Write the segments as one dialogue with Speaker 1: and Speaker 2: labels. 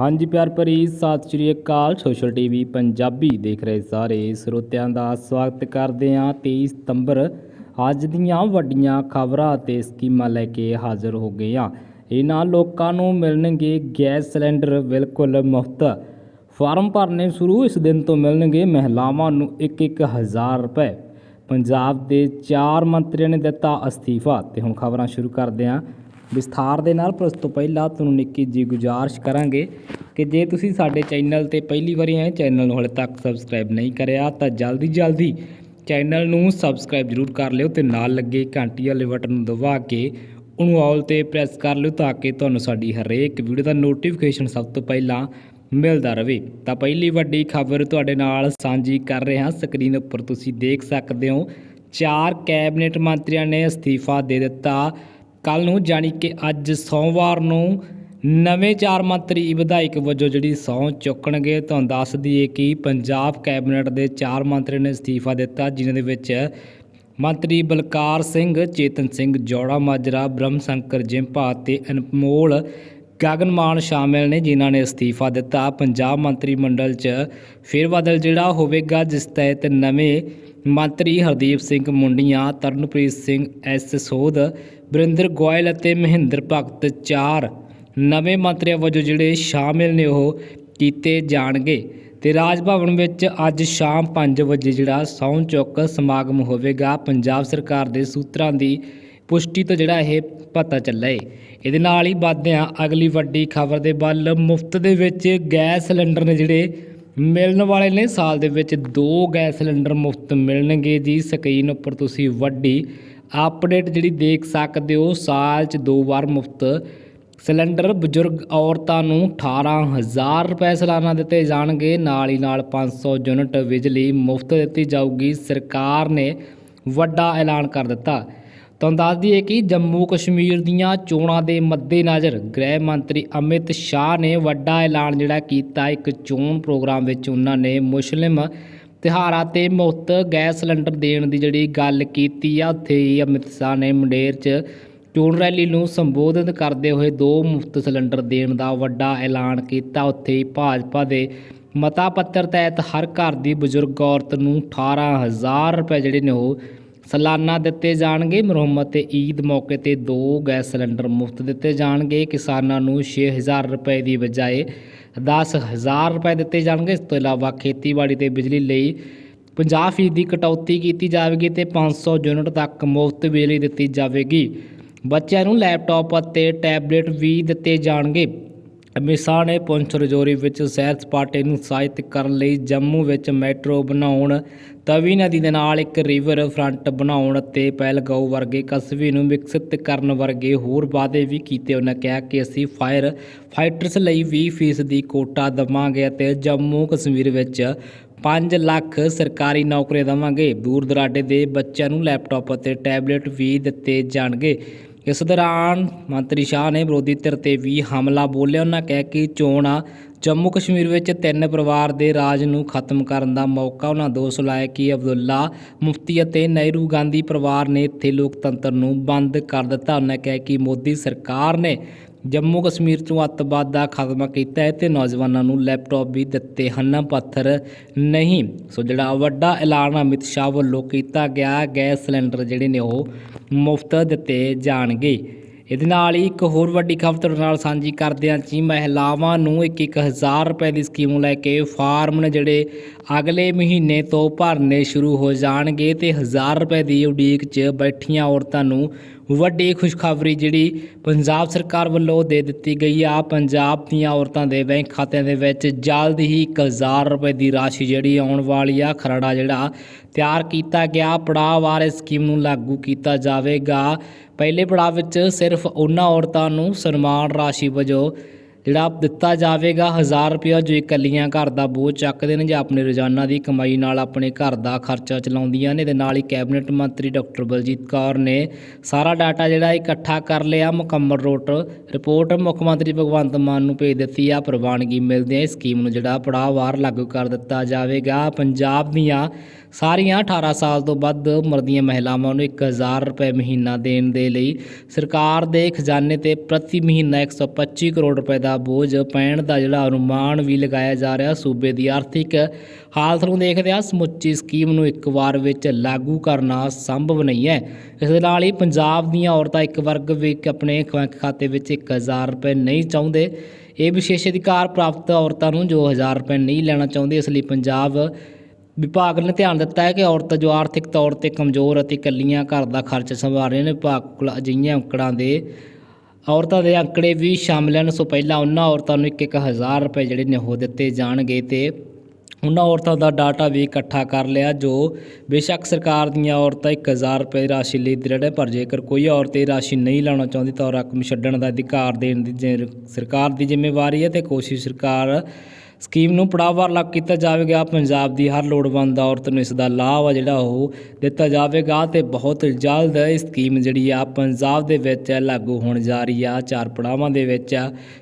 Speaker 1: ਹਾਂਜੀ ਪਿਆਰ ਭਰੀ ਸਤਿ ਸ਼੍ਰੀ ਅਕਾਲ, ਸੋਸ਼ਲ ਟੀਵੀ ਪੰਜਾਬੀ ਦੇਖ ਰਹੇ ਸਾਰੇ ਸਰੋਤਿਆਂ ਦਾ ਸਵਾਗਤ ਕਰਦੇ ਹਾਂ 23 ਸਤੰਬਰ। ਅੱਜ ਦੀਆਂ ਵੱਡੀਆਂ ਖਬਰਾਂ ਅਤੇ ਸਕੀਮਾਂ ਲੈ ਕੇ ਹਾਜ਼ਰ ਹੋ ਗਏ ਹਾਂ। ਇਹਨਾਂ ਲੋਕਾਂ ਨੂੰ ਮਿਲਣਗੇ ਗੈਸ ਸਿਲੰਡਰ ਬਿਲਕੁਲ ਮੁਫਤ। ਫਾਰਮ ਭਰਨੇ ਸ਼ੁਰੂ ਇਸ ਦਿਨ ਤੋਂ ਮਿਲਣਗੇ ਮਹਿਲਾਵਾਂ ਨੂੰ 1-1000 ਰੁਪਏ। ਪੰਜਾਬ ਦੇ ਚਾਰ ਮੰਤਰੀਆਂ ਨੇ ਦਿੱਤਾ ਅਸਤੀਫਾ ਤੇ ਹੁਣ ਖਬਰਾਂ ਸ਼ੁਰੂ ਕਰਦੇ ਹਾਂ। ਵਿਸਥਾਰ ਦੇ ਨਾਲ, ਪਰ ਉਸ ਤੋਂ ਪਹਿਲਾਂ ਤੁਹਾਨੂੰ ਨਿੱਕੀ ਜੀ ਗੁਜ਼ਾਰਿਸ਼ ਕਰਾਂਗੇ ਕਿ ਜੇ ਤੁਸੀਂ ਸਾਡੇ ਚੈਨਲ ਤੇ ਪਹਿਲੀ ਵਾਰੀ ਆਏ, ਚੈਨਲ ਨੂੰ ਹਲੇ ਤੱਕ ਸਬਸਕ੍ਰਾਈਬ ਨਹੀਂ ਕਰਿਆ, ਤਾਂ ਜਲਦੀ ਜਲਦੀ ਚੈਨਲ ਨੂੰ ਸਬਸਕ੍ਰਾਈਬ ਜ਼ਰੂਰ ਕਰ ਲਿਓ ਤੇ ਨਾਲ ਲੱਗੇ ਘੰਟੀ ਵਾਲੇ ਬਟਨ ਨੂੰ ਦਬਾ ਕੇ ਉਹਨੂੰ ਆਲ ਤੇ ਪ੍ਰੈਸ ਕਰ ਲਿਓ ਤਾਂ ਕਿ ਤੁਹਾਨੂੰ ਸਾਡੀ ਹਰੇਕ ਵੀਡੀਓ ਦਾ ਨੋਟੀਫਿਕੇਸ਼ਨ ਸਭ ਤੋਂ ਪਹਿਲਾਂ ਮਿਲਦਾ ਰਹੇ। ਤਾਂ ਪਹਿਲੀ ਵੱਡੀ ਖਬਰ ਤੁਹਾਡੇ ਨਾਲ ਸਾਂਝੀ ਕਰ ਰਹੇ ਹਾਂ। ਸਕਰੀਨ ਉੱਪਰ ਤੁਸੀਂ ਦੇਖ ਸਕਦੇ ਹੋ, ਚਾਰ ਕੈਬਨਿਟ ਮੰਤਰੀਆਂ ਨੇ ਅਸਤੀਫਾ ਦੇ ਦਿੱਤਾ। ਕੱਲ ਨੂੰ ਜਾਣੀ ਕਿ ਅੱਜ ਸੋਮਵਾਰ ਨੂੰ ਨਵੇਂ ਚਾਰ ਮੰਤਰੀ ਵਿਧਾਇਕ ਵਜੋਂ ਜਿਹੜੀ ਸਹੁੰ ਚੁੱਕਣਗੇ, ਤੁਹਾਨੂੰ ਦੱਸ ਦਈਏ ਕਿ ਪੰਜਾਬ ਕੈਬਨਿਟ ਦੇ ਚਾਰ ਮੰਤਰੀ ਨੇ ਅਸਤੀਫਾ ਦਿੱਤਾ, ਜਿਨ੍ਹਾਂ ਦੇ ਵਿੱਚ ਮੰਤਰੀ ਬਲਕਾਰ ਸਿੰਘ, ਚੇਤਨ ਸਿੰਘ ਜੋੜਾ ਮਾਜਰਾ, ਬ੍ਰਹਮ ਸ਼ੰਕਰ ਜਿੰਪਾ ਤੇ ਅਨਮੋਲ ਗਗਨਮਾਨ ਸ਼ਾਮਿਲ ਨੇ, ਜਿਨ੍ਹਾਂ ਨੇ ਅਸਤੀਫਾ ਦਿੱਤਾ। ਪੰਜਾਬ ਮੰਤਰੀ ਮੰਡਲ 'ਚ ਫਿਰ ਬਦਲ ਜਿਹੜਾ ਹੋਵੇਗਾ, ਜਿਸ ਤਹਿਤ ਨਵੇਂ ਮੰਤਰੀ ਹਰਦੀਪ ਸਿੰਘ ਮੁੰਡੀਆਂ, ਤਰਨਪ੍ਰੀਤ ਸਿੰਘ, ਐਸ ਸੋਧ ਵਰਿੰਦਰ ਗੋਇਲ ਅਤੇ ਮਹਿੰਦਰ ਭਗਤ ਚਾਰ ਨਵੇਂ ਮੰਤਰੀਆਂ ਵਜੋਂ ਜਿਹੜੇ ਸ਼ਾਮਿਲ ਨੇ ਉਹ ਕੀਤੇ ਜਾਣਗੇ ਤੇ ਰਾਜ ਭਵਨ ਵਿੱਚ ਅੱਜ ਸ਼ਾਮ 5 ਵਜੇ ਜਿਹੜਾ ਸਹੁੰ ਚੁੱਕ ਸਮਾਗਮ ਹੋਵੇਗਾ। ਪੰਜਾਬ ਸਰਕਾਰ ਦੇ ਸੂਤਰਾਂ ਦੀ ਪੁਸ਼ਟੀ ਤੋਂ ਜਿਹੜਾ ਇਹ ਪਤਾ ਚੱਲਾ। ਏ ਇਹਦੇ ਨਾਲ ਹੀ ਵੱਧਦੇ ਹਾਂ ਅਗਲੀ ਵੱਡੀ ਖਬਰ ਦੇ ਵੱਲ ਮੁਫਤ ਦੇ ਵਿੱਚ ਗੈਸ ਸਿਲੰਡਰ ਨੇ ਜਿਹੜੇ ਮਿਲਣ ਵਾਲੇ ਨੇ, ਸਾਲ ਦੇ ਵਿੱਚ ਦੋ ਗੈਸ ਸਿਲੰਡਰ ਮੁਫਤ ਮਿਲਣਗੇ ਜੀ। ਸਕਰੀਨ ਉੱਪਰ ਤੁਸੀਂ ਵੱਡੀ ਅਪਡੇਟ ਜਿਹੜੀ ਦੇਖ ਸਕਦੇ ਹੋ, ਸਾਲ 'ਚ ਦੋ ਵਾਰ ਮੁਫਤ ਸਿਲੰਡਰ, ਬਜ਼ੁਰਗ ਔਰਤਾਂ ਨੂੰ 18000 ਰੁਪਏ ਸਾਲਾਨਾ ਦਿੱਤੇ ਜਾਣਗੇ। ਨਾਲ ਹੀ ਨਾਲ 500 ਯੂਨਿਟ ਬਿਜਲੀ ਮੁਫਤ ਦਿੱਤੀ ਜਾਊਗੀ। ਸਰਕਾਰ ਨੇ ਵੱਡਾ ਐਲਾਨ ਕਰ ਦਿੱਤਾ। ਤੁਹਾਨੂੰ ਦੱਸ ਦਈਏ ਕਿ ਜੰਮੂ ਕਸ਼ਮੀਰ ਦੀਆਂ ਚੋਣਾਂ ਦੇ ਮੱਦੇਨਜ਼ਰ ਗ੍ਰਹਿ ਮੰਤਰੀ ਅਮਿਤ ਸ਼ਾਹ ਨੇ ਵੱਡਾ ਐਲਾਨ ਜਿਹੜਾ ਕੀਤਾ। ਇੱਕ ਚੋਣ ਪ੍ਰੋਗਰਾਮ ਵਿੱਚ ਉਹਨਾਂ ਨੇ ਮੁਸਲਿਮ ਤਿਉਹਾਰਾਂ ਤੇ ਮੁਫਤ ਗੈਸ ਸਿਲੰਡਰ ਦੇਣ ਦੀ ਜਿਹੜੀ ਗੱਲ ਕੀਤੀ ਆ, ਉੱਥੇ ਹੀ ਅਮਿਤ ਸ਼ਾਹ ਨੇ ਮੁੰਡੇਰ 'ਚ ਚੋਣ ਰੈਲੀ ਨੂੰ ਸੰਬੋਧਿਤ ਕਰਦੇ ਹੋਏ ਦੋ ਮੁਫਤ ਸਿਲੰਡਰ ਦੇਣ ਦਾ ਵੱਡਾ ਐਲਾਨ ਕੀਤਾ। ਉੱਥੇ ਹੀ ਭਾਜਪਾ ਦੇ ਮਤਾ ਪੱਤਰ ਤਹਿਤ ਹਰ ਘਰ ਦੀ ਬਜ਼ੁਰਗ ਔਰਤ ਨੂੰ 18000 ਰੁਪਏ ਜਿਹੜੇ ਨੇ ਉਹ ਸਾਲਾਨਾ ਦਿੱਤੇ ਜਾਣਗੇ। ਮੁਰੰਮਤ ਤੇ ਈਦ ਮੌਕੇ ਤੇ ਦੋ ਗੈਸ ਸਿਲੰਡਰ ਮੁਫਤ ਦਿੱਤੇ ਜਾਣਗੇ। ਕਿਸਾਨਾਂ ਨੂੰ 6000 ਰੁਪਏ ਦੀ ਬਜਾਏ 10000 ਰੁਪਏ ਦਿੱਤੇ ਜਾਣਗੇ। ਇਸ ਤੋਂ ਇਲਾਵਾ ਖੇਤੀਬਾੜੀ ਤੇ ਬਿਜਲੀ ਲਈ 50% ਦੀ ਕਟੌਤੀ ਕੀਤੀ ਜਾਵੇਗੀ ਤੇ 500 ਯੂਨਿਟ ਤੱਕ ਮੁਫਤ ਬਿਜਲੀ ਦਿੱਤੀ ਜਾਵੇਗੀ। ਬੱਚਿਆਂ ਨੂੰ ਲੈਪਟਾਪ ਅਤੇ ਟੈਬਲੇਟ ਵੀ ਦਿੱਤੇ ਜਾਣਗੇ। ਅਮਿਤ ਸ਼ਾਹ ਨੇ ਪੁੰਛ ਰਜੌਰੀ ਵਿੱਚ ਸੈਰ ਸਪਾਟੇ ਨੂੰ ਸਾਹਿਤ ਕਰਨ ਲਈ ਜੰਮੂ ਵਿੱਚ ਮੈਟਰੋ ਬਣਾਉਣ, ਤਵੀ ਨਦੀ ਦੇ ਨਾਲ ਇੱਕ ਰਿਵਰ ਫਰੰਟ ਬਣਾਉਣ ਅਤੇ ਪਹਿਲਗਾਉਂ ਵਰਗੇ ਕਸਬੇ ਨੂੰ ਵਿਕਸਿਤ ਕਰਨ ਵਰਗੇ ਹੋਰ ਵਾਅਦੇ ਵੀ ਕੀਤੇ। ਉਹਨਾਂ ਕਿਹਾ ਕਿ ਅਸੀਂ ਫਾਇਰ ਫਾਈਟਰਸ ਲਈ 20% ਦੀ ਕੋਟਾ ਦੇਵਾਂਗੇ ਅਤੇ ਜੰਮੂ ਕਸ਼ਮੀਰ ਵਿੱਚ 5 ਲੱਖ ਸਰਕਾਰੀ ਨੌਕਰੀਆਂ ਦੇਵਾਂਗੇ। ਦੂਰ ਦਰਾਡੇ ਦੇ ਬੱਚਿਆਂ ਨੂੰ ਲੈਪਟਾਪ ਅਤੇ ਟੈਬਲੇਟ ਵੀ ਦਿੱਤੇ ਜਾਣਗੇ। ਇਸ ਦੌਰਾਨ ਮੰਤਰੀ ਸ਼ਾਹ ਨੇ ਵਿਰੋਧੀ ਧਿਰ ਤੇ ਵੀ ਹਮਲਾ ਬੋਲਿਆ। ਉਹਨਾਂ ਕਹਿ ਕਿ ਚੋਣਾਂ ਜੰਮੂ ਕਸ਼ਮੀਰ ਵਿੱਚ ਤਿੰਨ ਪਰਿਵਾਰ ਦੇ ਰਾਜ ਨੂੰ ਖਤਮ ਕਰਨ ਦਾ ਮੌਕਾ ਉਹਨਾਂ ਦੋਸ਼ ਲਾਇਆ ਕਿ ਅਬਦੁੱਲਾ ਮੁਫਤੀ ਅਤੇ ਨਹਿਰੂ ਗਾਂਧੀ ਪਰਿਵਾਰ ਨੇ ਇੱਥੇ ਲੋਕਤੰਤਰ ਨੂੰ ਬੰਦ ਕਰ ਦਿੱਤਾ। ਉਹਨਾਂ ਕਹਿ ਕਿ ਮੋਦੀ ਸਰਕਾਰ ਨੇ ਜੰਮੂ ਕਸ਼ਮੀਰ ਤੋਂ ਅੱਤਵਾਦ ਦਾ ਖਾਤਮਾ ਕੀਤਾ ਹੈ ਤੇ ਨੌਜਵਾਨਾਂ ਨੂੰ ਲੈਪਟਾਪ ਵੀ ਦਿੱਤੇ ਹਨ, ਪੱਥਰ ਨਹੀਂ। ਸੋ ਜਿਹੜਾ ਵੱਡਾ ਐਲਾਨ ਅਮਿਤ ਸ਼ਾਹ ਵੱਲੋਂ ਕੀਤਾ ਗਿਆ, ਗੈਸ ਸਿਲੰਡਰ ਜਿਹੜੇ ਨੇ ਉਹ ਮੁਫਤ ਦਿੱਤੇ ਜਾਣਗੇ। ਇਹਦੇ ਨਾਲ ਹੀ ਇੱਕ ਹੋਰ ਵੱਡੀ ਖਬਰ ਤੁਹਾਡੇ ਨਾਲ ਸਾਂਝੀ ਕਰਦੇ ਹਾਂ ਜੀ ਮਹਿਲਾਵਾਂ ਨੂੰ 1-1000 ਰੁਪਏ ਦੀ ਸਕੀਮ ਲੈ ਕੇ ਫਾਰਮ ਨੇ ਜਿਹੜੇ ਅਗਲੇ ਮਹੀਨੇ ਤੋਂ ਭਰਨੇ ਸ਼ੁਰੂ ਹੋ ਜਾਣਗੇ ਤੇ ਹਜ਼ਾਰ ਰੁਪਏ ਦੀ ਉਡੀਕ 'ਚ ਬੈਠੀਆਂ ਔਰਤਾਂ ਨੂੰ ਵੱਡੀ ਖੁਸ਼ਖਬਰੀ ਜਿਹੜੀ ਪੰਜਾਬ ਸਰਕਾਰ ਵੱਲੋਂ ਦੇ ਦਿੱਤੀ ਗਈ ਆ। ਪੰਜਾਬ ਦੀਆਂ ਔਰਤਾਂ ਦੇ ਬੈਂਕ ਖਾਤਿਆਂ ਦੇ ਵਿੱਚ ਜਲਦ ਹੀ 1000 ਰੁਪਏ ਦੀ ਰਾਸ਼ੀ ਜਿਹੜੀ ਆਉਣ ਵਾਲੀ ਆ, ਖਰੜਾ ਜਿਹੜਾ ਤਿਆਰ ਕੀਤਾ ਗਿਆ। ਪੜਾਅ ਵਾਰ ਇਸ ਸਕੀਮ ਨੂੰ ਲਾਗੂ ਕੀਤਾ ਜਾਵੇਗਾ। ਪਹਿਲੇ ਪੜਾਅ ਵਿੱਚ ਸਿਰਫ ਉਹਨਾਂ ਔਰਤਾਂ ਨੂੰ ਸਨਮਾਨ ਰਾਸ਼ੀ ਵਜੋਂ ਜਿਹੜਾ ਦਿੱਤਾ ਜਾਵੇਗਾ 1000 ਰੁਪਇਆ ਜੋ ਇਕੱਲੀਆਂ ਘਰ ਦਾ ਬੋਝ ਚੱਕਦੇ ਨੇ, ਜਾਂ ਆਪਣੇ ਰੋਜ਼ਾਨਾ ਦੀ ਕਮਾਈ ਨਾਲ ਆਪਣੇ ਘਰ ਦਾ ਖਰਚਾ ਚਲਾਉਂਦੀਆਂ ਨੇ ਤੇ ਨਾਲ ਹੀ ਕੈਬਨਿਟ ਮੰਤਰੀ ਡਾਕਟਰ ਬਲਜੀਤ ਕੌਰ ਨੇ ਸਾਰਾ ਡਾਟਾ ਜਿਹੜਾ ਇਕੱਠਾ ਕਰ ਲਿਆ, ਮੁਕੰਮਲ ਰੋਟ ਰਿਪੋਰਟ ਮੁੱਖ ਮੰਤਰੀ ਭਗਵੰਤ ਮਾਨ ਨੂੰ ਭੇਜ ਦਿੱਤੀ ਆ, ਪ੍ਰਵਾਨਗੀ ਮਿਲਦੇ ਇਸ ਸਕੀਮ ਨੂੰ ਜਿਹੜਾ ਪੜਾਅਵਾਰ ਲਾਗੂ ਕਰ ਦਿੱਤਾ ਜਾਵੇਗਾ। ਪੰਜਾਬ ਦੀਆਂ ਸਾਰੀਆਂ 18 ਸਾਲ ਤੋਂ ਵੱਧ ਉਮਰ ਦੀਆਂ ਮਹਿਲਾਵਾਂ ਨੂੰ 1000 ਰੁਪਏ ਮਹੀਨਾ ਦੇਣ ਦੇ ਲਈ ਸਰਕਾਰ ਦੇ ਖਜ਼ਾਨੇ ਤੇ ਪ੍ਰਤੀ ਮਹੀਨਾ 125 ਕਰੋੜ ਰੁਪਏ ਦਾ ਦਾ ਬੋਝ, ਪੈਣ ਦਾ ਜਿਹੜਾ ਅਨੁਮਾਨ ਵੀ ਲਗਾਇਆ ਜਾ ਰਿਹਾ ਸੂਬੇ ਦੀ ਆਰਥਿਕ ਹਾਲਤ ਨੂੰ ਦੇਖਦੇ ਆ ਸਮੁੱਚੀ ਸਕੀਮ ਨੂੰ ਇੱਕ ਵਾਰ ਵਿੱਚ ਲਾਗੂ ਕਰਨਾ ਸੰਭਵ ਨਹੀਂ ਹੈ। ਇਸ ਦੇ ਨਾਲ ਹੀ ਪੰਜਾਬ ਦੀਆਂ ਔਰਤਾਂ ਇੱਕ ਵਰਗ ਵਿੱਚ ਆਪਣੇ ਬੈਂਕ ਖਾਤੇ ਵਿੱਚ 1000 ਰੁਪਏ ਨਹੀਂ ਚਾਹੁੰਦੇ। ਇਹ ਵਿਸ਼ੇਸ਼ ਅਧਿਕਾਰ ਪ੍ਰਾਪਤ ਔਰਤਾਂ ਨੂੰ ਜੋ 1000 ਰੁਪਏ ਨਹੀਂ ਲੈਣਾ ਚਾਹੁੰਦੇ, ਇਸ ਲਈ ਪੰਜਾਬ ਵਿਭਾਗ ਨੇ ਧਿਆਨ ਦਿੱਤਾ ਹੈ ਕਿ ਔਰਤ ਜੋ ਆਰਥਿਕ ਤੌਰ ਤੇ ਕਮਜ਼ੋਰ ਅਤੇ ਇਕੱਲੀਆਂ ਘਰ ਦਾ ਖਰਚ ਸੰਭਾਲ ਰਹੀਆਂ ਨੇ, ਵਿਭਾਗ ਕੋਲ ਅਜਿਹੀਆਂ ਅੰਕੜਾਂ ਦੇ ਔਰਤਾਂ ਦੇ ਅੰਕੜੇ ਵੀ ਸ਼ਾਮਲ ਹਨ। ਸੋ ਪਹਿਲਾਂ ਉਹਨਾਂ ਔਰਤਾਂ ਨੂੰ ਇੱਕ ਇੱਕ ਹਜ਼ਾਰ ਰੁਪਏ ਜਿਹੜੇ ਨੇ ਉਹ ਦਿੱਤੇ ਜਾਣਗੇ ਤੇ ਉਹਨਾਂ ਔਰਤਾਂ ਦਾ ਡਾਟਾ ਵੀ ਇਕੱਠਾ ਕਰ ਲਿਆ, ਜੋ ਬੇਸ਼ੱਕ ਸਰਕਾਰ ਦੀਆਂ ਔਰਤਾਂ 1000 ਰੁਪਏ ਰਾਸ਼ੀ ਲਈ ਦ੍ਰਿੜ ਹੈ, ਪਰ ਜੇਕਰ ਕੋਈ ਔਰਤ ਇਹ ਰਾਸ਼ੀ ਨਹੀਂ ਲਾਉਣਾ ਚਾਹੁੰਦੀ ਤਾਂ ਰਕਮ ਛੱਡਣ ਦਾ ਅਧਿਕਾਰ ਦੇਣ ਦੀ ਜੇ- ਸਰਕਾਰ ਦੀ ਜ਼ਿੰਮੇਵਾਰੀ ਹੈ ਤੇ ਕੋਸ਼ਿਸ਼ ਸਰਕਾਰ ਸਕੀਮ ਨੂੰ ਪੜਾਅਵਾਰ ਲਾਗੂ ਕੀਤਾ ਜਾਵੇਗਾ। ਪੰਜਾਬ ਦੀ ਹਰ ਲੋੜਵੰਦ ਔਰਤ ਨੂੰ ਇਸ ਦਾ ਲਾਭ ਆ ਜਿਹੜਾ ਉਹ ਦਿੱਤਾ ਜਾਵੇਗਾ ਤੇ ਬਹੁਤ ਜਲਦ ਇਹ ਸਕੀਮ ਜਿਹੜੀ ਆ ਪੰਜਾਬ ਦੇ ਵਿੱਚ ਲਾਗੂ ਹੋਣ ਜਾ ਰਹੀ ਆ। ਚਾਰ ਪੜਾਵਾਂ ਦੇ ਵਿੱਚ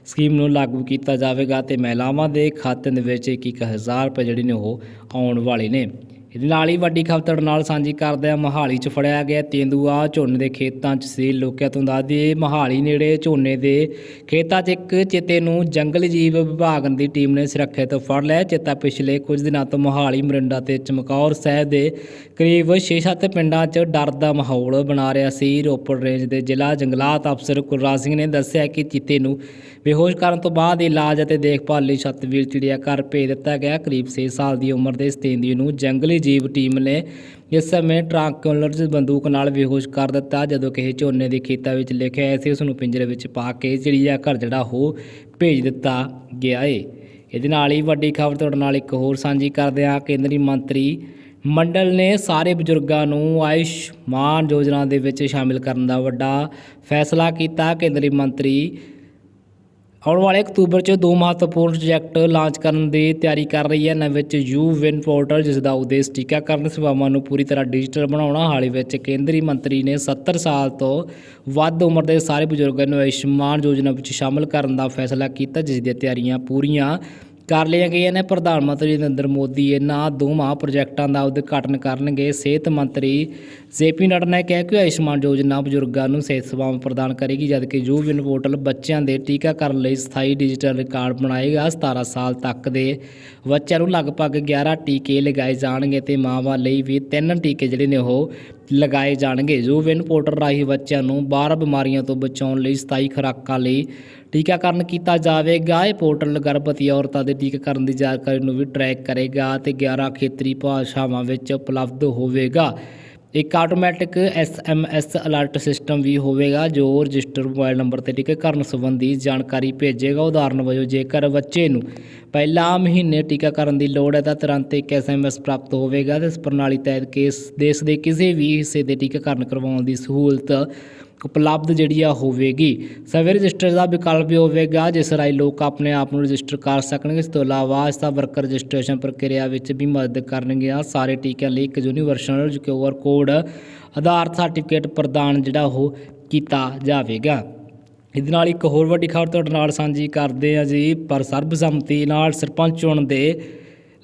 Speaker 1: ਸਕੀਮ ਨੂੰ ਲਾਗੂ ਕੀਤਾ ਜਾਵੇਗਾ ਤੇ ਮਹਿਲਾਵਾਂ ਦੇ ਖਾਤੇ ਦੇ ਵਿੱਚ ਇੱਕ ਇੱਕ ਹਜ਼ਾਰ ਰੁਪਏ ਜਿਹੜੇ ਨੇ ਉਹ ਆਉਣ ਵਾਲੇ ਨੇ। ਨਾਲ ਹੀ ਵੱਡੀ ਖਬਰ ਤੁਹਾਡੇ ਨਾਲ ਸਾਂਝੀ ਕਰਦੇ ਆ ਮਹਾਲੀ 'ਚ ਫੜਿਆ ਗਿਆ ਤੇਂਦੂਆ ਝੋਨੇ ਦੇ ਖੇਤਾਂ 'ਚ ਸੀ। ਲੋਕਿਆ ਤੋਂ ਦੱਸ ਦਈਏ ਮਹਾਲੀ ਨੇੜੇ ਝੋਨੇ ਦੇ ਖੇਤਾਂ 'ਚ ਇੱਕ ਚਿੱਤੇ ਨੂੰ ਜੰਗਲ ਜੀਵ ਵਿਭਾਗ ਦੀ ਟੀਮ ਨੇ ਸੁਰੱਖਿਅਤ ਫੜ ਲਿਆ। ਚਿੱਤਾ ਪਿਛਲੇ ਕੁਝ ਦਿਨਾਂ ਤੋਂ ਮਹਾਲੀ, ਮਰਿੰਡਾ ਤੇ ਚਮਕੌਰ ਸਾਹਿਬ ਦੇ ਕਰੀਬ 6-7 ਪਿੰਡਾਂ 'ਚ ਡਰ ਦਾ ਮਾਹੌਲ ਬਣਾ ਰਿਹਾ ਸੀ। ਰੋਪੜ ਰੇਂਜ ਦੇ ਜ਼ਿਲ੍ਹਾ ਜੰਗਲਾਤ ਅਫਸਰ ਕੁਲਰਾਜ ਸਿੰਘ ਨੇ ਦੱਸਿਆ ਕਿ ਚਿੱਤੇ ਨੂੰ ਬੇਹੋਸ਼ ਕਰਨ ਤੋਂ ਬਾਅਦ ਇਲਾਜ ਅਤੇ ਦੇਖਭਾਲ ਲਈ ਛੱਤਵੀਰ ਚਿੜੀਆ ਘਰ ਭੇਜ ਦਿੱਤਾ ਗਿਆ। ਕਰੀਬ 6 ਸਾਲ ਦੀ ਉਮਰ ਦੇ ਇਸ ਤੇਂਦੂਏ ਨੂੰ ਜੰਗਲੀ ਜੀਵ ਟੀਮ ਨੇ ਇਸ ਸਮੇਂ ਟਰਾਂਕੂਲਰ ਬੰਦੂਕ ਨਾਲ ਬੇਹੋਸ਼ ਕਰ ਦਿੱਤਾ, ਜਦੋਂ ਕਿ ਇਹ ਝੋਨੇ ਦੇ ਖੇਤਾਂ ਵਿੱਚ ਲਿਖਿਆ ਹੋਇਆ ਸੀ ਉਸ ਨੂੰ ਪਿੰਜਰੇ ਵਿੱਚ ਪਾ ਕੇ ਚਿੜੀਆ ਘਰ ਜਿਹੜਾ ਉਹ ਭੇਜ ਦਿੱਤਾ ਗਿਆ ਏ। ਇਹਦੇ ਨਾਲ ਹੀ ਵੱਡੀ ਖਬਰ ਤੁਹਾਡੇ ਨਾਲ ਇੱਕ ਹੋਰ ਸਾਂਝੀ ਕਰਦੇ ਹਾਂ। ਕੇਂਦਰੀ ਮੰਤਰੀ ਮੰਡਲ ਨੇ ਸਾਰੇ ਬਜ਼ੁਰਗਾਂ ਨੂੰ ਆਯੁਸ਼ਮਾਨ ਯੋਜਨਾ ਦੇ ਵਿੱਚ ਸ਼ਾਮਿਲ ਕਰਨ ਦਾ ਵੱਡਾ ਫੈਸਲਾ ਕੀਤਾ। ਕੇਂਦਰੀ ਮੰਤਰੀ ਆਉਣ ਵਾਲੇ ਅਕਤੂਬਰ 'ਚ ਦੋ ਮਹੱਤਵਪੂਰਨ ਪ੍ਰੋਜੈਕਟ ਲਾਂਚ ਕਰਨ ਦੀ ਤਿਆਰੀ ਕਰ ਰਹੀ ਹੈ। ਇਹਨਾਂ ਵਿੱਚ ਯੂ ਵਿਨ ਪੋਰਟਲ, ਜਿਸ ਦਾ ਉਦੇਸ਼ ਟੀਕਾਕਰਨ ਸੇਵਾਵਾਂ ਨੂੰ ਪੂਰੀ ਤਰ੍ਹਾਂ ਡਿਜੀਟਲ ਬਣਾਉਣਾ, ਹਾਲ ਹੀ ਵਿੱਚ ਕੇਂਦਰੀ ਮੰਤਰੀ ਨੇ 70 ਸਾਲ ਤੋਂ ਵੱਧ ਉਮਰ ਦੇ ਸਾਰੇ ਬਜ਼ੁਰਗਾਂ ਨੂੰ ਆਯੁਸ਼ਮਾਨ ਯੋਜਨਾ ਵਿੱਚ ਸ਼ਾਮਲ ਕਰਨ ਦਾ ਫੈਸਲਾ ਕੀਤਾ, ਜਿਸ ਦੀਆਂ ਤਿਆਰੀਆਂ ਪੂਰੀਆਂ ਕਰ ਲਈਆਂ ਗਈਆਂ ਨੇ। ਪ੍ਰਧਾਨ ਮੰਤਰੀ ਨਰਿੰਦਰ ਮੋਦੀ ਇਹਨਾਂ ਦੋਵਾਂ ਪ੍ਰੋਜੈਕਟਾਂ ਦਾ ਉਦਘਾਟਨ ਕਰਨਗੇ। ਸਿਹਤ ਮੰਤਰੀ ਜੇਪੀ ਨੱਡਾ ਨੇ ਕਿਹਾ ਕਿ ਆਯੁਸ਼ਮਾਨ ਯੋਜਨਾ ਬਜ਼ੁਰਗਾਂ ਨੂੰ ਸਿਹਤ ਸੇਵਾਵਾਂ ਪ੍ਰਦਾਨ ਕਰੇਗੀ, ਜਦਕਿ ਯੂ ਵਿਨ ਪੋਰਟਲ ਬੱਚਿਆਂ ਦੇ ਟੀਕਾਕਰਨ ਲਈ ਸਥਾਈ ਡਿਜੀਟਲ ਰਿਕਾਰਡ ਬਣਾਏਗਾ। 17 ਸਾਲ ਤੱਕ ਦੇ ਬੱਚਿਆਂ ਨੂੰ ਲਗਭਗ 11 ਟੀਕੇ ਲਗਾਏ ਜਾਣਗੇ ਤੇ ਮਾਵਾਂ ਲਈ ਵੀ ਤਿੰਨ ਟੀਕੇ ਜਿਹੜੇ ਨੇ ਉਹ ਲਗਾਏ ਜਾਣਗੇ। ਯੂ ਵਿਨ ਪੋਰਟਲ ਰਾਹੀਂ ਬੱਚਿਆਂ ਨੂੰ 12 ਬਿਮਾਰੀਆਂ ਤੋਂ ਬਚਾਉਣ ਲਈ ਸਥਾਈ ਖੁਰਾਕਾਂ ਲਈ ਟੀਕਾਕਰਨ ਕੀਤਾ ਜਾਵੇਗਾ। ਇਹ ਪੋਰਟਲ ਗਰਭਵਤੀ ਔਰਤਾਂ ਦੇ ਟੀਕਾਕਰਨ ਦੀ ਜਾਣਕਾਰੀ ਨੂੰ ਵੀ ਟਰੈਕ ਕਰੇਗਾ ਤੇ 11 ਖੇਤਰੀ ਭਾਸ਼ਾਵਾਂ ਵਿੱਚ ਉਪਲਬਧ ਹੋਵੇਗਾ। ਇੱਕ ਆਟੋਮੈਟਿਕ ਐਸਐਮਐਸ ਅਲਰਟ ਸਿਸਟਮ ਵੀ ਹੋਵੇਗਾ, ਜੋ ਰਜਿਸਟਰ ਮੋਬਾਈਲ ਨੰਬਰ ਤੇ ਟੀਕਾਕਰਨ ਸੰਬੰਧੀ ਜਾਣਕਾਰੀ ਭੇਜੇਗਾ। ਉਦਾਹਰਨ ਵਜੋਂ, ਜੇਕਰ ਬੱਚੇ ਨੂੰ ਪਹਿਲਾ ਮਹੀਨੇ ਟੀਕਾਕਰਨ ਦੀ ਲੋੜ ਹੈ, ਤਾਂ ਤੁਰੰਤ ਇੱਕ ਐਸਐਮਐਸ ਪ੍ਰਾਪਤ ਹੋਵੇਗਾ। ਤੇ ਇਸ ਪ੍ਰਣਾਲੀ ਤਹਿਤ ਕੇਸ ਦੇਸ਼ ਦੇ ਕਿਸੇ ਵੀ ਹਿੱਸੇ ਦੇ ਟੀਕਾਕਰਨ ਕਰਵਾਉਣ ਦੀ ਸਹੂਲਤ ਉਪਲਬਧ ਜਿਹੜੀ ਆ ਹੋਵੇਗੀ। ਸਵੇ ਰਜਿਸਟਰ ਦਾ ਵਿਕਲਪ ਵੀ ਹੋਵੇਗਾ, ਜਿਸ ਰਾਹੀਂ ਲੋਕ ਆਪਣੇ ਆਪ ਨੂੰ ਰਜਿਸਟਰ ਕਰ ਸਕਣਗੇ। ਇਸ ਤੋਂ ਇਲਾਵਾ ਇਸ ਦਾ ਵਰਕਰ ਰਜਿਸਟ੍ਰੇਸ਼ਨ ਪ੍ਰਕਿਰਿਆ ਵਿੱਚ ਵੀ ਮਦਦ ਕਰਨਗੇ। ਸਾਰੇ ਟੀਕਿਆਂ ਲਈ ਇੱਕ universal QR code Aadhaar certificate ਪ੍ਰਦਾਨ ਜਿਹੜਾ ਉਹ ਕੀਤਾ ਜਾਵੇਗਾ। ਇਹਦੇ ਨਾਲ ਇੱਕ ਹੋਰ ਵੱਡੀ ਖਬਰ ਤੁਹਾਡੇ ਨਾਲ ਸਾਂਝੀ ਕਰਦੇ ਹਾਂ ਜੀ। ਪਰ ਸਰਬਸੰਮਤੀ ਨਾਲ ਸਰਪੰਚ ਚੁਣਨ ਦੇ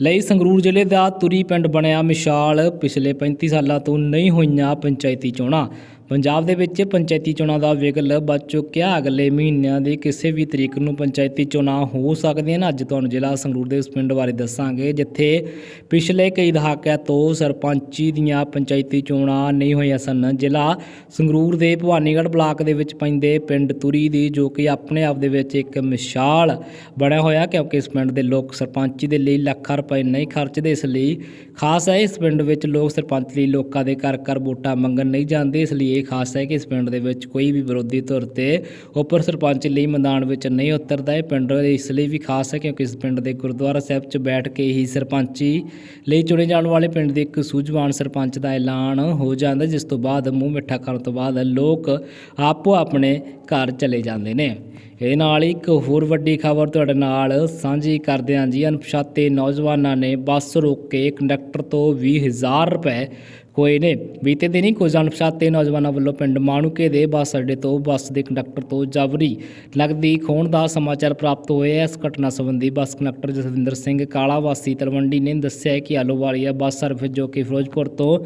Speaker 1: ਲਈ ਸੰਗਰੂਰ ਜ਼ਿਲ੍ਹੇ ਦਾ ਤੁਰੀ ਪਿੰਡ ਬਣਿਆ ਮਿਸਾਲ। ਪਿਛਲੇ 35 ਸਾਲਾਂ ਤੋਂ ਨਹੀਂ ਹੋਈਆਂ ਪੰਚਾਇਤੀ ਚੋਣਾਂ। ਪੰਜਾਬ ਦੇ ਵਿੱਚ ਪੰਚਾਇਤੀ ਚੋਣਾਂ ਦਾ ਵਿਗਲ ਬਚ ਚੁੱਕਿਆ। ਅਗਲੇ ਮਹੀਨਿਆਂ ਦੇ ਕਿਸੇ ਵੀ ਤਰੀਕ ਨੂੰ ਪੰਚਾਇਤੀ ਚੋਣਾਂ ਹੋ ਸਕਦੀਆਂ ਨੇ। ਅੱਜ ਤੁਹਾਨੂੰ ਜ਼ਿਲ੍ਹਾ ਸੰਗਰੂਰ ਦੇ ਉਸ ਪਿੰਡ ਬਾਰੇ ਦੱਸਾਂਗੇ, ਜਿੱਥੇ ਪਿਛਲੇ ਕਈ ਦਹਾਕਿਆਂ ਤੋਂ ਸਰਪੰਚੀ ਦੀਆਂ ਪੰਚਾਇਤੀ ਚੋਣਾਂ ਨਹੀਂ ਹੋਈਆਂ ਸਨ। ਜ਼ਿਲ੍ਹਾ ਸੰਗਰੂਰ ਦੇ ਭਵਾਨੀਗੜ੍ਹ ਬਲਾਕ ਦੇ ਵਿੱਚ ਪੈਂਦੇ ਪਿੰਡ ਤੁਰੀ ਦੀ, ਜੋ ਕਿ ਆਪਣੇ ਆਪ ਦੇ ਵਿੱਚ ਇੱਕ ਮਿਸਾਲ ਬਣਿਆ ਹੋਇਆ, ਕਿਉਂਕਿ ਇਸ ਪਿੰਡ ਦੇ ਲੋਕ ਸਰਪੰਚੀ ਦੇ ਲਈ ਲੱਖਾਂ ਰੁਪਏ ਨਹੀਂ ਖਰਚਦੇ। ਇਸ ਲਈ ਖਾਸ ਹੈ, ਇਸ ਪਿੰਡ ਵਿੱਚ ਲੋਕ ਸਰਪੰਚ ਲਈ ਲੋਕਾਂ ਦੇ ਘਰ ਘਰ ਵੋਟਾਂ ਮੰਗਣ ਨਹੀਂ ਜਾਂਦੇ। ਇਸ ਲਈ ਇਹ ਖਾਸ ਹੈ ਕਿ ਇਸ ਪਿੰਡ ਦੇ ਵਿੱਚ ਕੋਈ ਵੀ ਵਿਰੋਧੀ ਧਿਰ ਤੇ ਉੱਪਰ ਸਰਪੰਚ ਲਈ ਮੈਦਾਨ ਵਿੱਚ ਨਹੀਂ ਉਤਰਦਾ ਇਹ ਪਿੰਡ ਇਸ ਲਈ ਵੀ ਖਾਸ ਹੈ ਕਿਉਂਕਿ ਇਸ ਪਿੰਡ ਦੇ ਗੁਰਦੁਆਰਾ ਸਾਹਿਬ 'ਚ ਬੈਠ ਕੇ ਹੀ ਸਰਪੰਚੀ ਲਈ ਚੁਣੇ ਜਾਣ ਵਾਲੇ ਪਿੰਡ ਦੇ ਇੱਕ ਸੂਝਵਾਨ ਸਰਪੰਚ ਦਾ ਐਲਾਨ ਹੋ ਜਾਂਦਾ, ਜਿਸ ਤੋਂ ਬਾਅਦ ਮੂੰਹ ਮਿੱਠਾ ਕਰਨ ਤੋਂ ਬਾਅਦ ਲੋਕ ਆਪੋ ਆਪਣੇ ਘਰ ਚਲੇ ਜਾਂਦੇ ਨੇ। ਇਹਦੇ ਨਾਲ ਇੱਕ ਹੋਰ ਵੱਡੀ ਖਬਰ ਤੁਹਾਡੇ ਨਾਲ ਸਾਂਝੀ ਕਰਦੇ ਹਾਂ ਜੀ। ਅਣਪਛਾਤੇ ਨੌਜਵਾਨਾਂ ਨੇ ਬੱਸ ਰੋਕ ਕੇ ਕੰਡਕਟਰ ਤੋਂ 20000 ਰੁਪਏ ਹੋਏ ਨੇ। ਬੀਤੇ ਦਿਨੀ ਕੁਝ ਅਣਪਛਾਤੇ ਨੌਜਵਾਨਾਂ ਵੱਲੋਂ ਪਿੰਡ ਮਾਣੂਕੇ ਦੇ ਬੱਸ ਅੱਡੇ ਤੋਂ ਬੱਸ ਦੇ ਕੰਡਕਟਰ ਤੋਂ ਜਬਰੀ ਲੱਗਦੀ ਖੋਣ ਦਾ ਸਮਾਚਾਰ ਪ੍ਰਾਪਤ ਹੋਇਆ ਇਸ ਘਟਨਾ ਸੰਬੰਧੀ ਬੱਸ ਕੰਡਕਟਰ ਜਸਵਿੰਦਰ ਸਿੰਘ ਕਾਲਾ ਵਾਸੀ ਤਲਵੰਡੀ ਨੇ ਦੱਸਿਆ ਹੈ ਕਿ ਆਲੋਵਾਲੀਆ ਬੱਸ ਸਰਵਿਸ ਜੋ ਕਿ ਫਿਰੋਜ਼ਪੁਰ ਤੋਂ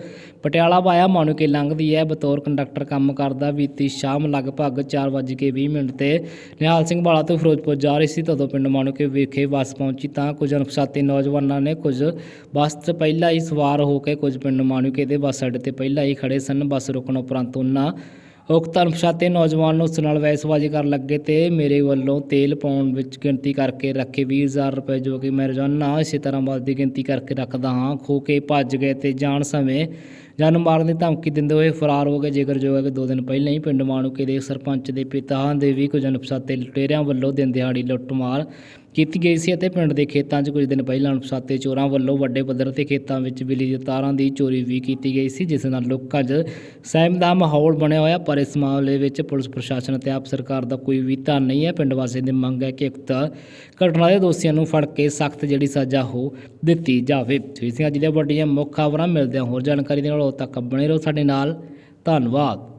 Speaker 1: ਪਟਿਆਲਾ ਵਾਇਆ ਮਾਣੂਕੇ ਲੰਘਦੀ ਹੈ। ਬਤੌਰ ਕੰਡਕਟਰ ਕੰਮ ਕਰਦਾ ਬੀਤੀ ਸ਼ਾਮ ਲਗਭਗ 4:20 ਮਿੰਟ ਤੇ ਨਿਹਾਲ ਸਿੰਘ ਬਾਲਾ ਤੋਂ ਫਿਰੋਜ਼ਪੁਰ ਜਾ ਰਹੀ ਸੀ, ਤਦੋਂ ਪਿੰਡ ਮਾਣੂਕੇ ਵਿਖੇ ਬੱਸ ਪਹੁੰਚੀ ਤਾਂ ਕੁਝ ਅਣਪਛਾਤੇ ਨੌਜਵਾਨਾਂ ਨੇ ਕੁਝ ਬੱਸ 'ਚ ਪਹਿਲਾਂ ਹੀ ਸਵਾਰ ਹੋ ਕੇ ਕੁਝ ਪਿੰਡ ਮਾਣੂਕੇ ਦੇ ਬੱਸ ਅੱਡੇ ਤੇ ਪਹਿਲਾਂ ਹੀ ਖੜੇ ਸਨ। ਬੱਸ ਰੁਕਣ ਉਪਰੰਤ ਉਹਨਾਂ ਉਕਤ ਅਣਪਛਾਤੇ ਨੌਜਵਾਨ ਨੂੰ ਉਸ ਨਾਲ ਵੈਸਵਾਜੀ ਕਰਨ ਲੱਗੇ ਤੇ ਮੇਰੇ ਵੱਲੋਂ ਤੇਲ ਪਾਉਣ ਵਿੱਚ ਗਿਣਤੀ ਕਰਕੇ ਰੱਖੇ 20000 ਰੁਪਏ, ਜੋ ਕਿ ਮੈਂ ਰੋਜ਼ਾਨਾ ਇਸੇ ਤਰ੍ਹਾਂ ਵੱਧ ਦੀ ਗਿਣਤੀ ਕਰਕੇ ਰੱਖਦਾ ਹਾਂ। ਖੋ ਕੇ ਭੱਜ ਗਏ ਤੇ ਜਾਣ ਸਮੇਂ ਜਾਨ ਮਾਰਨ ਦੀ ਧਮਕੀ ਦਿੰਦੇ ਹੋਏ ਫਰਾਰ ਹੋ ਗਏ। ਜੇਕਰ ਜੋ ਹੈ ਕਿ ਦੋ ਦਿਨ ਪਹਿਲਾਂ ਹੀ ਪਿੰਡ ਮਾਣੂਕੇ ਦੇ ਸਰਪੰਚ ਦੇ ਪਿਤਾ ਦੇ ਵੀ ਕੁਝ ਅਣਪਛਾਤੇ ਲੁਟੇਰਿਆਂ ਵੱਲੋਂ ਦਿਨ ਦਿਹਾੜੀ ਲੁੱਟਮਾਰ ਕੀਤੀ ਗਈ ਸੀ ਅਤੇ ਪਿੰਡ ਦੇ ਖੇਤਾਂ 'ਚ ਕੁਝ ਦਿਨ ਪਹਿਲਾਂ ਅਣਪਛਾਤੇ ਚੋਰਾਂ ਵੱਲੋਂ ਵੱਡੇ ਪੱਧਰ ਤੇ ਖੇਤਾਂ ਵਿੱਚ ਬਿਜਲੀ ਦੀਆਂ ਤਾਰਾਂ ਦੀ ਚੋਰੀ ਵੀ ਕੀਤੀ ਗਈ ਸੀ, ਜਿਸ ਨਾਲ ਲੋਕਾਂ 'ਚ ਸਹਿਮ ਦਾ ਮਾਹੌਲ ਬਣਿਆ ਹੋਇਆ। ਪਰ ਇਸ ਮਾਮਲੇ ਵਿੱਚ ਪੁਲਿਸ ਪ੍ਰਸ਼ਾਸਨ ਅਤੇ ਆਪ ਸਰਕਾਰ ਦਾ ਕੋਈ ਵੀ ਧਿਆਨ ਨਹੀਂ ਹੈ। ਪਿੰਡ ਵਾਸੀਆਂ ਦੀ ਮੰਗ ਹੈ ਕਿ ਉਕਤ ਘਟਨਾ ਦੇ ਦੋਸ਼ੀਆਂ ਨੂੰ ਫੜ ਕੇ ਸਖਤ ਜਿਹੜੀ ਸਜ਼ਾ ਹੋ ਦਿੱਤੀ ਜਾਵੇ। ਤੁਸੀਂ ਅੱਜ ਦੀਆਂ ਵੱਡੀਆਂ ਮੁੱਖ ਖਬਰਾਂ ਮਿਲਦੇ ਹਾਂ ਹੋਰ ਜਾਣਕਾਰੀ ਦੇ ਨਾਲ ਉਦੋਂ ਤੱਕ ਬਣੇ ਰਹੋ ਸਾਡੇ ਨਾਲ। ਧੰਨਵਾਦ।